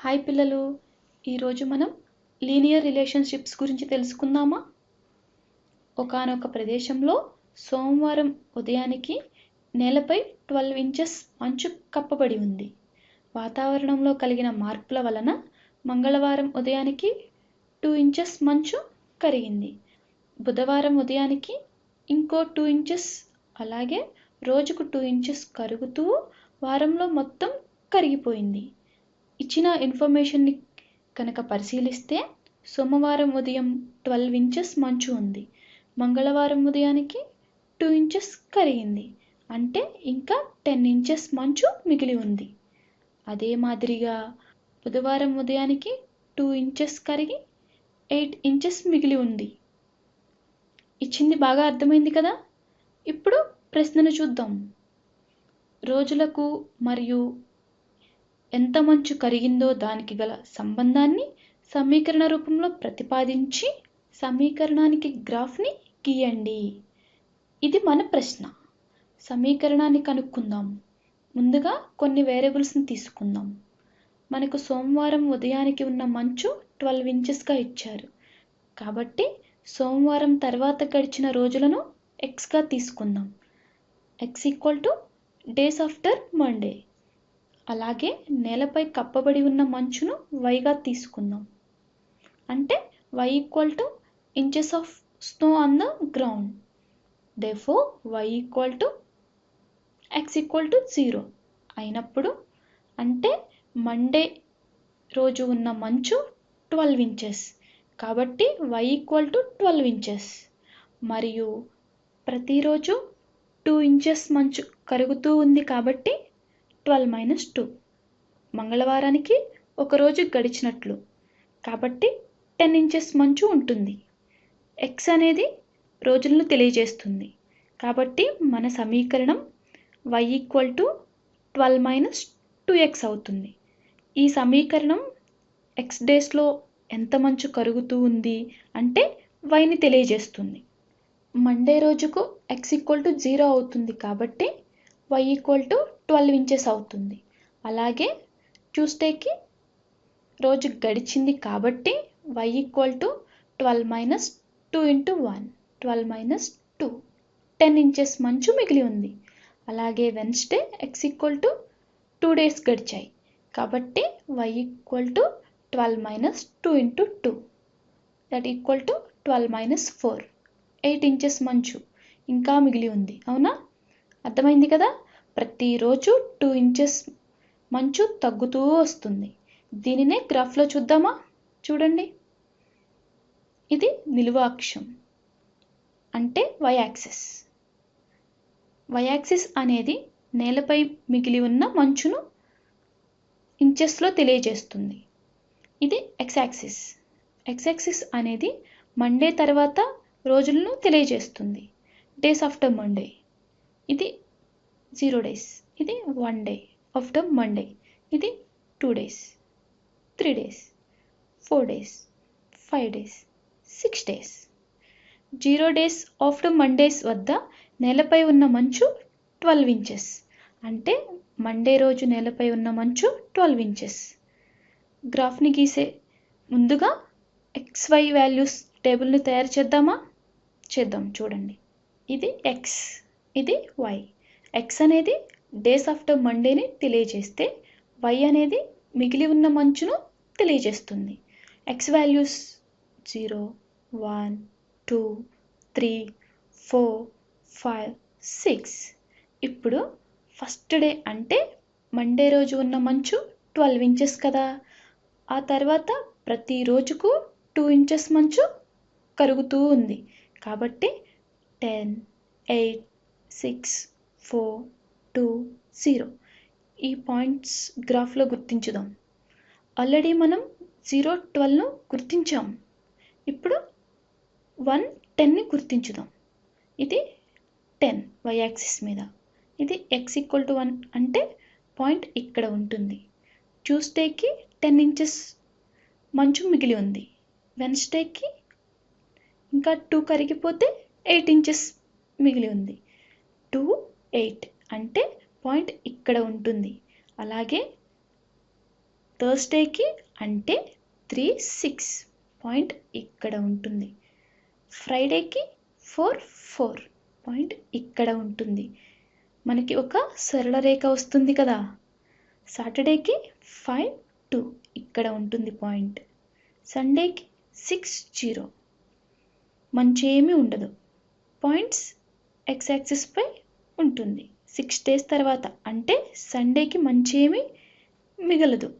Hi పిల్లలు. ఈరోజు మనం లీనియర్ రిలేషన్షిప్స్ గురించి తెలుసుకుందామా? ఒకానొక ప్రదేశంలో సోమవారం ఉదయానికి నేలపై ట్వెల్వ్ ఇంచెస్ మంచు కప్పబడి ఉంది. వాతావరణంలో కలిగిన మార్పుల వలన మంగళవారం ఉదయానికి టూ ఇంచెస్ మంచు కరిగింది. బుధవారం ఉదయానికి ఇంకో టూ ఇంచెస్ అలాగే రోజుకు టూ ఇంచెస్ కరుగుతూ వారంలో మొత్తం కరిగిపోయింది. ఇచ్చిన ఇన్ఫర్మేషన్ని కనుక పరిశీలిస్తే సోమవారం ఉదయం ట్వెల్వ్ ఇంచెస్ మంచు ఉంది. మంగళవారం ఉదయానికి టూ ఇంచెస్ కరిగింది. అంటే ఇంకా టెన్ ఇంచెస్ మంచు మిగిలి ఉంది. అదే మాదిరిగా బుధవారం ఉదయానికి టూ ఇంచెస్ కరిగి ఎయిట్ ఇంచెస్ మిగిలి ఉంది. ఇచ్చింది బాగా అర్థమైంది కదా? ఇప్పుడు ప్రశ్నను చూద్దాం. రోజులకు మరియు ఎంత మంచు కరిగిందో దానికి గల సంబంధాన్ని సమీకరణ రూపంలో ప్రతిపాదించి సమీకరణానికి గ్రాఫ్ని గీయండి. ఇది మన ప్రశ్న. సమీకరణాన్ని కనుక్కుందాం. ముందుగా కొన్ని వేరియబుల్స్ని తీసుకుందాం. మనకు సోమవారం ఉదయానికి ఉన్న మంచు ట్వెల్వ్ ఇంచెస్గా ఇచ్చారు. కాబట్టి సోమవారం తర్వాత గడిచిన రోజులను ఎక్స్గా తీసుకుందాం. X equal to days after Monday అలాగే నేలపై కప్పబడి ఉన్న మంచును వైగా తీసుకుందాం. అంటే Y equal to inches of snow on the ground therefore Y equal to X equal to zero అయినప్పుడు అంటే మండే రోజు ఉన్న మంచు ట్వెల్వ్ ఇంచెస్ కాబట్టి Y equal to twelve inches మరియు ప్రతిరోజు టూ ఇంచెస్ మంచు కరుగుతూ ఉంది కాబట్టి ట్వెల్వ్ మైనస్ టూ. మంగళవారానికి ఒకరోజు గడిచినట్లు. కాబట్టి టెన్ ఇంచెస్ మంచు ఉంటుంది. ఎక్స్ అనేది రోజులను తెలియజేస్తుంది. కాబట్టి మన సమీకరణం Y equal to twelve minus two X అవుతుంది. ఈ సమీకరణం ఎక్స్ డేస్లో ఎంత మంచు కరుగుతూ ఉంది అంటే వైని తెలియజేస్తుంది. మండే రోజుకు ఎక్స్ ఈక్వల్ టు జీరో అవుతుంది కాబట్టి Y equal to twelve inches అవుతుంది. అలాగే ట్యూస్డేకి రోజు గడిచింది కాబట్టి Y equal to twelve minus two into one twelve minus two ten inches మంచు మిగిలి ఉంది. అలాగే Wednesday X equal to two days గడిచాయి. కాబట్టి Y equal to twelve minus two into two that equal to twelve minus four eight inches మంచు ఇంకా మిగిలి ఉంది. అవునా? అర్థమైంది కదా? ప్రతిరోజు టూ ఇంచెస్ మంచు తగ్గుతూ వస్తుంది. దీనినే గ్రాఫ్లో చూద్దామా? చూడండి. ఇది నిలువ అక్షం. అంటే వై యాక్సిస్ వై యాక్సిస్ అనేది నేలపై మిగిలి ఉన్న మంచును ఇంచెస్లో తెలియజేస్తుంది. ఇది ఎక్స్ యాక్సిస్ ఎక్స్ యాక్సిస్ అనేది మండే తర్వాత రోజులను తెలియజేస్తుంది. డేస్ ఆఫ్టర్ మండే ఇది జీరో డేస్ ఇది వన్ డే ఆఫ్టర్ మండే ఇది two days three days four days five days six days zero days after Mondays వద్ద నేలపై ఉన్న మంచు ట్వెల్వ్ ఇంచెస్ అంటే మండే రోజు నేలపై ఉన్న మంచు ట్వెల్వ్ ఇంచెస్ గ్రాఫ్ని గీసే ముందుగా ఎక్స్వై వాల్యూస్ టేబుల్ని తయారు చేద్దామా? చేద్దాం. చూడండి. ఇది ఎక్స్ ఇది వై ఎక్స్ అనేది డేస్ ఆఫ్టర్ మండేని తెలియజేస్తే వై అనేది మిగిలి ఉన్న మంచును తెలియజేస్తుంది. X values zero one two three four five six ఇప్పుడు ఫస్ట్ డే అంటే మండే రోజు ఉన్న మంచు ట్వెల్వ్ ఇంచెస్ కదా. ఆ తర్వాత ప్రతి రోజుకు టూ ఇంచెస్ మంచు కరుగుతూ ఉంది. కాబట్టి ten eight six four two zero. ఈ పాయింట్స్ గ్రాఫ్లో గుర్తించుదాం. ఆల్రెడీ మనం జీరో ట్వెల్వ్ను గుర్తించాం. ఇప్పుడు వన్ టెన్ని గుర్తించుదాం. ఇది టెన్ వై యాక్సిస్ మీద. ఇది ఎక్స్ ఈక్వల్ టు వన్ అంటే పాయింట్ ఇక్కడ ఉంటుంది. ట్యూస్డేకి టెన్ ఇంచెస్ మంచు మిగిలి ఉంది. వెన్స్డేకి ఇంకా టూ కరిగిపోతే ఎయిట్ ఇంచెస్ మిగిలి ఉంది. టూ ఎయిట్ అంటే పాయింట్ ఇక్కడ ఉంటుంది. అలాగే థర్స్డేకి అంటే త్రీ సిక్స్ పాయింట్ ఇక్కడ ఉంటుంది. ఫ్రైడేకి ఫోర్ ఫోర్ పాయింట్ ఇక్కడ ఉంటుంది. మనకి ఒక సరళ రేఖ వస్తుంది కదా. సాటర్డేకి ఫైవ్ టూ ఇక్కడ ఉంటుంది పాయింట్. సండేకి సిక్స్ జీరో. మంచేమీ ఉండదు. పాయింట్స్ ఎక్స్ యాక్సిస్పై ఉంటుంది. సిక్స్ డేస్ తర్వాత. అంటే సండేకి మంచి ఏమీ మిగలదు.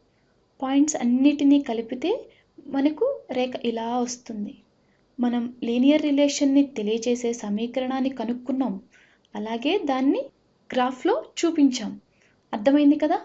పాయింట్స్ అన్నిటినీ కలిపితే మనకు రేఖ ఇలా వస్తుంది. మనం లీనియర్ రిలేషన్ని తెలియజేసే సమీకరణాన్ని కనుక్కున్నాం. అలాగే దాన్ని గ్రాఫ్లో చూపించాం. అర్థమైంది కదా?